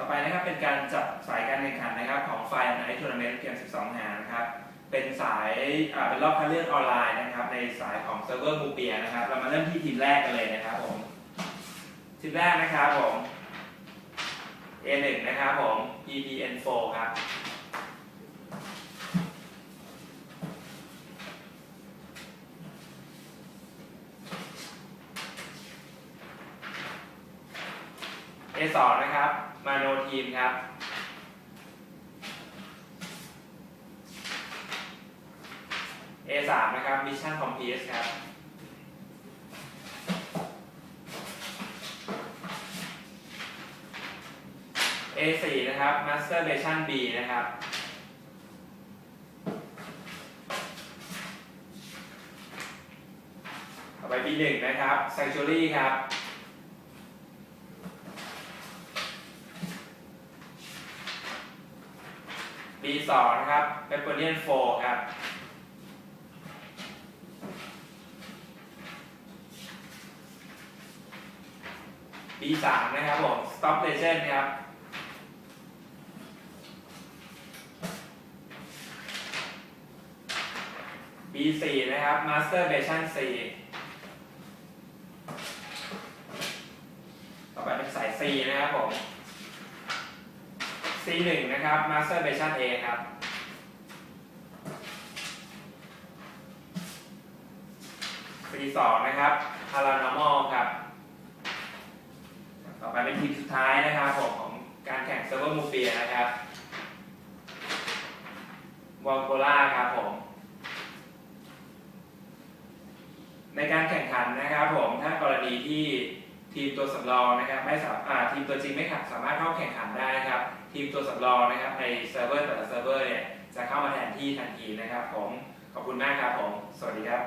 ต่อไปนะครับเป็นการจับสายการแข่งขันนะครับของไฟในทัวร์นาเมนต์เกม 12 หานะครับ เป็นสายเป็นรอบคัดเลือกออนไลน์นะครับ ในสายของเซิร์ฟเวอร์มูเปียนะครับ เรามาเริ่มที่ทีมแรกกันเลยนะครับผม ทีมแรกนะครับผม A1 นะครับผม EPN4 ครับ A2 นะครับ มาโนทีมครับ A3 นะครับ Mission Complete ครับ A4 นะครับ Masturbation B นะครับ ต่อไป B1 นะครับ Sanctuary ครับ B2 นะครับ Pepperonian 4ครับ B3 นะครับผม Stop Legend นะครับ B4 นะครับ Masturbation C ต่อไปเป็นสาย C นะครับผม C1 นะครับ Masturbation A ครับ B2 นะครับ Paranormal ครับ ต่อไปเป็นทีมสุดท้ายนะครับผมของการแข่งเซิร์ฟเวอร์มูเปียนะครับวอลโกล่าครับผม ในการแข่งขันนะครับผม ถ้ากรณีที่ ทีมตัวสำรองนะครับไม่สามารถทีมตัวจริงไม่สามารถเข้าแข่งขันได้ครับทีมตัวสำรองนะครับในเซิร์ฟเวอร์แต่ละเซิร์ฟเวอร์เนี่ยจะเข้ามาแทนที่ทันทีนะครับผมขอบคุณมากครับผมสวัสดีครับ